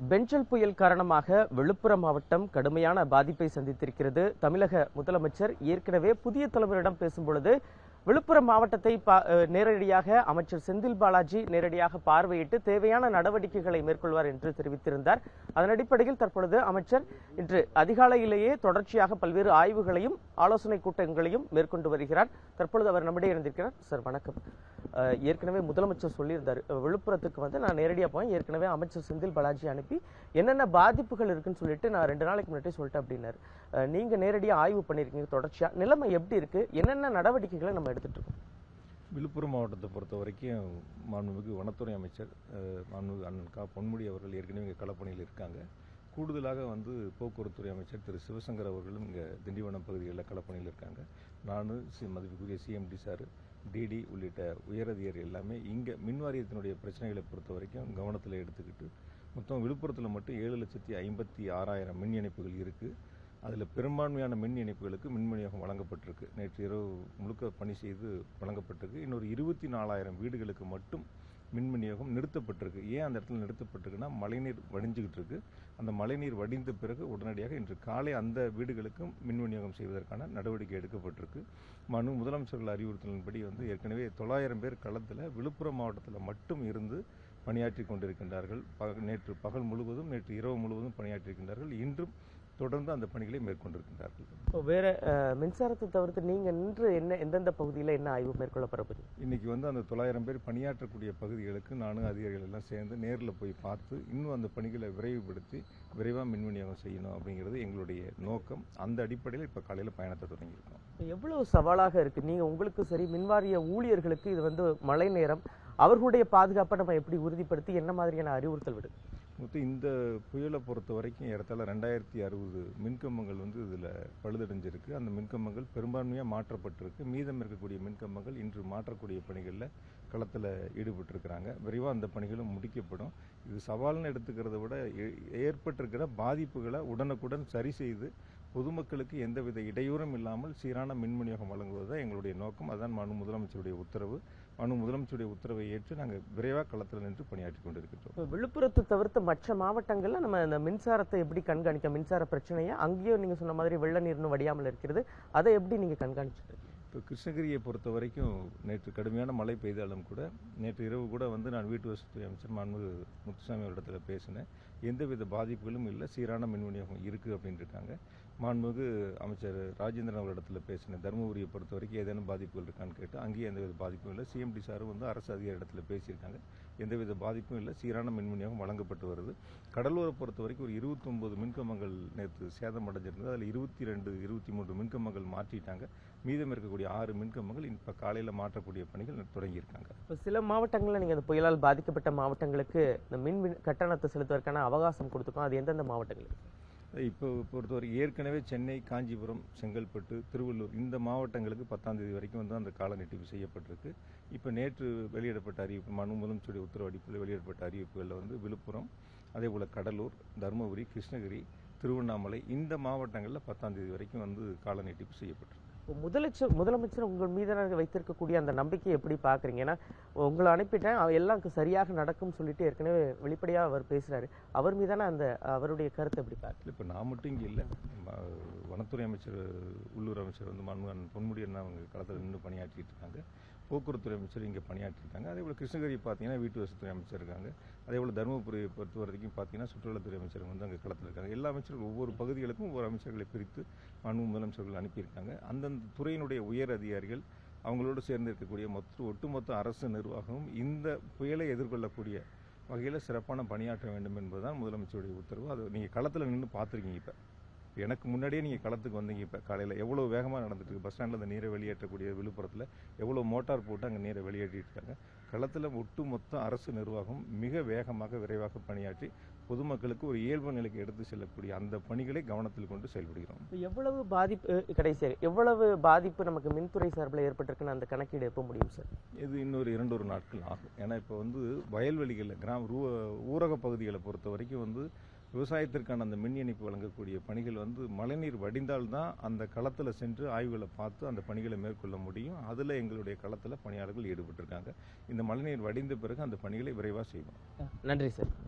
பெஞ்சல் புயல் காரணமாக விழுப்புரம் மாவட்டம் கடுமையான பாதிப்பை சந்தித்திருக்கிறது. தமிழக முதலமைச்சர் ஏற்கனவே புதிய தலைவரிடம் பேசும்பொழுது விழுப்புரம் மாவட்டத்தை பா- நேரடியாக அமைச்சர் செந்தில் பாலாஜி நேரடியாக பார்வையிட்டு தேவையான நடவடிக்கைகளை மேற்கொள்வார் என்று தெரிவித்திருந்தார். அதன் அடிப்படையில் தற்பொழுது அமைச்சர் இன்று அதிகாலையிலேயே தொடர்ச்சியாக பல்வேறு ஆய்வுகளையும் ஆலோசனை கூட்டங்களையும் மேற்கொண்டு வருகிறார். தற்பொழுது அவர் நம்மிடையே இருந்திருக்கிறார். சார் வணக்கம். ஏற்கனவே முதலமைச்சர் சொல்லியிருந்தார். விழுப்புரத்துக்கு வந்து நான் நேரடியாக போய் ஏற்கனவே அமைச்சர் செந்தில் பாலாஜி அனுப்பி என்னென்ன பாதிப்புகள் இருக்குன்னு சொல்லிட்டு நான் ரெண்டு நாளைக்கு முன்னாடி சொல்லிட்டேன் அப்படின்னாரு. நீங்கள் நீங்க நேரடியாக ஆய்வு பண்ணியிருக்கீங்க தொடர்ச்சியாக நிலைமை எப்படி இருக்கு? என்னென்ன நடவடிக்கைகளை நம்ம எடுத்துட்டுருக்கோம். விழுப்புரம் மாவட்டத்தை பொறுத்த வரைக்கும் மாண்புமிகு வனத்துறை அமைச்சர் மாண்புமிகு அண்ணன் கா. பொன்முடி அவர்கள் ஏற்கனவே இங்கே களப்பணியில் இருக்காங்க. கூடுதலாக வந்து போக்குவரத்துறை அமைச்சர் திரு. சிவசங்கர் அவர்களும் இங்கே திண்டிவனம் பகுதிகளில் களப்பணியில் இருக்காங்க. நான் சி மதிப்புக்குரிய சிஎம்டி சார் டிடி உள்ளிட்ட உயரதிகாரி எல்லாமே இங்கே மின் வாரியத்தினுடைய பிரச்சனைகளை பொறுத்த வரைக்கும் கவனத்தில் எடுத்துக்கிட்டு மொத்தம் விழுப்புரத்தில் மட்டும் ஏழு லட்சத்தி ஐம்பத்தி ஆறாயிரம் மின் இணைப்புகள் இருக்குது அதில் பெரும்பான்மையான மின் இணைப்புகளுக்கு மின் விநியோகம் வழங்கப்பட்டிருக்கு. நேற்று இரவு முழுக்க பணி செய்து வழங்கப்பட்டிருக்கு. இன்னொரு இருபத்தி நாலாயிரம் வீடுகளுக்கு மட்டும் மின் விநியோகம் நிறுத்தப்பட்டிருக்கு. ஏன் அந்த இடத்துல நிறுத்தப்பட்டிருக்குன்னா மழைநீர் வடிஞ்சுக்கிட்டு இருக்கு. அந்த மழைநீர் வடிந்த பிறகு உடனடியாக இன்று காலை அந்த வீடுகளுக்கும் மின் விநியோகம் செய்வதற்கான நடவடிக்கை எடுக்கப்பட்டிருக்கு. மனு முதலமைச்சர்கள் அறிவுறுத்தலின்படி வந்து ஏற்கனவே தொள்ளாயிரம் பேர் களத்தில் விழுப்புரம் மாவட்டத்தில் மட்டும் இருந்து பணியாற்றி கொண்டிருக்கின்றார்கள். நேற்று பகல் முழுவதும் நேற்று இரவு முழுவதும் பணியாற்றியிருக்கின்றார்கள். இன்றும் தொடர்ந்து அந்த பணிகளை மேற்கொண்டிருக்கின்றார்கள். இப்போ வேற மின்சாரத்தை தவிர்த்து நீங்க நின்று என்ன எந்தெந்த பகுதியில என்ன ஆய்வு மேற்கொள்ள போறீங்க இன்னைக்கு வந்து அந்த தொள்ளாயிரம் பேர் பணியாற்றக்கூடிய பகுதிகளுக்கு நானும் அதிகாரிகள் எல்லாம் சேர்ந்து நேரில் போய் பார்த்து இன்னும் அந்த பணிகளை விரைவுபடுத்தி விரைவாக மின் விநியோகம் செய்யணும் அப்படிங்கிறது எங்களுடைய நோக்கம். அந்த அடிப்படையில் இப்போ காலையில் பயணத்தை தொடங்கியிருக்கோம். எவ்வளவு சவாலாக இருக்கு? நீங்க உங்களுக்கு சரி மின்வாரிய ஊழியர்களுக்கு இது வந்து மழை நேரம். அவர்களுடைய பாதுகாப்பை நம்ம எப்படி உறுதிப்படுத்தி என்ன மாதிரியான அறிவுறுத்தல் விடுது மொத்தம் இந்த புயலை பொறுத்த வரைக்கும் இடத்துல ரெண்டாயிரத்தி அறுபது மின்கம்பங்கள் வந்து இதில் பழுதடைஞ்சிருக்கு. அந்த மின்கம்பங்கள் பெரும்பான்மையாக மாற்றப்பட்டிருக்கு. மீதம் இருக்கக்கூடிய மின்கம்பங்கள் இன்று மாற்றக்கூடிய பணிகளில் களத்தில் ஈடுபட்டிருக்கிறாங்க. விரைவாக அந்த பணிகளும் முடிக்கப்படும். இது சவால்னு எடுத்துக்கிறத விட ஏ- ஏற்பட்டிருக்கிற பாதிப்புகளை உடனுக்குடன் சரி செய்து பொதுமக்களுக்கு எந்தவித இடையூறும் இல்லாமல் சீரான மின் விநியோகம் வழங்குவது தான் எங்களுடைய நோக்கம். அதான் மனு முதலமைச்சருடைய உத்தரவு. மனு முதலமைச்சருடைய உத்தரவை ஏற்று நாங்கள் விரைவாக களத்தில் நின்று பணியாற்றி கொண்டிருக்கிறோம் விழுப்புரத்தை தவிர்த்து மற்ற மாவட்டங்களில் நம்ம இந்த மின்சாரத்தை எப்படி கண்காணிக்க மின்சார பிரச்சனையை அங்கேயும் நீங்கள் சொன்ன மாதிரி வெள்ள நீர்னு வடியாமல் இருக்கிறது அதை எப்படி நீங்கள் கண்காணிச்சிட்டு இப்போ கிருஷ்ணகிரியை பொறுத்த வரைக்கும் நேற்று கடுமையான மழை பெய்தாலும் கூட நேற்று இரவு கூட வந்து நான் வீட்டு வசதி அமைச்சர் மாண்பு முத்துசாமி இடத்துல பேசினேன். எந்தவித பாதிப்புகளும் இல்லை சீரான மின் விநியோகம் இருக்குது அப்படின்னு இருக்காங்க மாண்புமிகு அமைச்சர் ராஜேந்திரன் அவரிடத்துல பேசினேன். தருமபுரியை பொறுத்த வரைக்கும் ஏதேனும் பாதிப்புகள் இருக்கான்னு கேட்டு அங்கேயும் எந்தவித பாதிப்பும் இல்லை. சிஎம்டி சாரும் வந்து அரசு அதிகாரி இடத்துல பேசியிருக்காங்க. எந்தவித பாதிப்பும் இல்லை. சீரான மின் விநியோகம் வழங்கப்பட்டு வருது. கடலூரை பொறுத்த வரைக்கும் ஒரு இருபத்தொம்போது மின்கம்பங்கள் நேற்று சேதம் அடைஞ்சிருந்தது. அதில் இருபத்தி ரெண்டு இருபத்தி மூன்று மின்கம்பங்கள் மாற்றிட்டாங்க. மீதம் இருக்கக்கூடிய ஆறு மின்கம்பங்கள் இப்போ காலையில் மாற்றக்கூடிய பணிகள் தொடங்கியிருக்காங்க. இப்போ சில மாவட்டங்கள்ல நீங்க இந்த புயலால் பாதிக்கப்பட்ட மாவட்டங்களுக்கு இந்த மின் கட்டணத்தை செலுத்துவதற்கான அவகாசம் கொடுத்துருக்கோம். அது எந்தெந்த மாவட்டங்கள் இப்போ பொறுத்தவரை ஏற்கனவே சென்னை காஞ்சிபுரம் செங்கல்பட்டு திருவள்ளூர் இந்த மாவட்டங்களுக்கு பத்தாம் தேதி வரைக்கும் வந்து அந்த கால நீட்டிப்பு செய்யப்பட்டிருக்கு. இப்போ நேற்று வெளியிடப்பட்ட அறிவிப்பு மனு முதலமைச்சருடைய உத்தரவு அடிப்படையில் வெளியிடப்பட்ட அறிவிப்புகளில் வந்து விழுப்புரம் அதே போல் கடலூர் தருமபுரி கிருஷ்ணகிரி திருவண்ணாமலை இந்த மாவட்டங்களில் பத்தாம் தேதி வரைக்கும் வந்து கால நீட்டிப்பு செய்யப்பட்டிருக்கு. முதலமைச்சர் முதலமைச்சர் உங்கள் மீதான வைத்திருக்கக்கூடிய அந்த நம்பிக்கையை எப்படி பார்க்குறீங்க? ஏன்னா உங்களை அனுப்பிட்டேன் எல்லாம் சரியாக நடக்கும்னு சொல்லிட்டு ஏற்கனவே வெளிப்படையாக அவர் பேசுகிறாரு அவர் மீதான அந்த அவருடைய கருத்தை எப்படி பார்க்குறீங்க? இப்போ நான் மட்டும் இங்கே இல்லை. வனத்துறை அமைச்சர் உள்ளூர் அமைச்சர் வந்து மன்மோகன் பொன்முடி அவங்க களத்தில் நின்று பணியாற்றிட்டு இருக்காங்க. போக்குவரத்துறை அமைச்சர் இங்கே பணியாற்றிருக்காங்க. அதே போல் கிருஷ்ணகிரி பார்த்தீங்கன்னா வீட்டு வசதித்துறை அமைச்சர் இருக்காங்க. அதே போல் தருமபுரியை பொறுத்த வரைக்கும் பார்த்தீங்கன்னா சுற்றுலாத்துறை அமைச்சர் வந்து அங்கே களத்தில் இருக்காங்க. எல்லா அமைச்சர்கள் ஒவ்வொரு பகுதிகளுக்கும் ஒவ்வொரு அமைச்சர்களை பிரித்து மாண்பு முதலமைச்சர்கள் அனுப்பியிருக்காங்க. அந்தந்த துறையினுடைய உயர் அதிகாரிகள் அவங்களோடு சேர்ந்து இருக்கக்கூடிய மொத்த ஒட்டுமொத்த அரசு நிர்வாகமும் இந்த புயலை எதிர்கொள்ளக்கூடிய வகையில் சிறப்பான பணியாற்ற வேண்டும் என்பதுதான் முதலமைச்சருடைய உத்தரவு. அது நீங்கள் களத்தில் நின்று பார்த்துருக்கீங்க இப்போ. எனக்கு முன்னாடியே நீங்கள் களத்துக்கு வந்தீங்க இப்போ காலையில். எவ்வளோ வேகமாக நடந்துட்டு இருக்கு? பஸ் ஸ்டாண்டில் அந்த நீரை வெளியேற்றக்கூடிய விழுப்புரத்தில் எவ்வளோ மோட்டார் போட்டு அங்கே நீரை வெளியேற்றிட்டு இருக்காங்க. களத்தில் ஒட்டுமொத்த அரசு நிர்வாகம் மிக வேகமாக விரைவாக பணியாற்றி பொதுமக்களுக்கு ஒரு இயல்பு நிலைக்கு எடுத்து செல்லக்கூடிய அந்த பணிகளை கவனத்தில் கொண்டு செயல்படுகிறோம். இப்போ எவ்வளவு பாதிப்பு கடைசியாக எவ்வளவு பாதிப்பு நமக்கு மின்துறை சார்பில் ஏற்பட்டிருக்குன்னு அந்த கணக்கீடு எப்போ முடியும் சார்? இது இன்னொரு இரண்டு ஒரு நாட்கள் ஆகும். ஏன்னா இப்போ வந்து வயல்வெளிகளில் கிராம ஊரக பகுதிகளை பொறுத்த வரைக்கும் வந்து விவசாயத்திற்கான அந்த மின் இணைப்பு வழங்கக்கூடிய பணிகள் வந்து மழைநீர் வடிந்தால்தான் அந்த களத்தில் சென்று ஆய்வுகளை பார்த்து அந்த பணிகளை மேற்கொள்ள முடியும். அதில் எங்களுடைய களத்தில் பணியாளர்கள் ஈடுபட்டிருக்காங்க. இந்த மழைநீர் வடிந்த பிறகு அந்த பணிகளை விரைவாக செய்வோம். நன்றி சார்.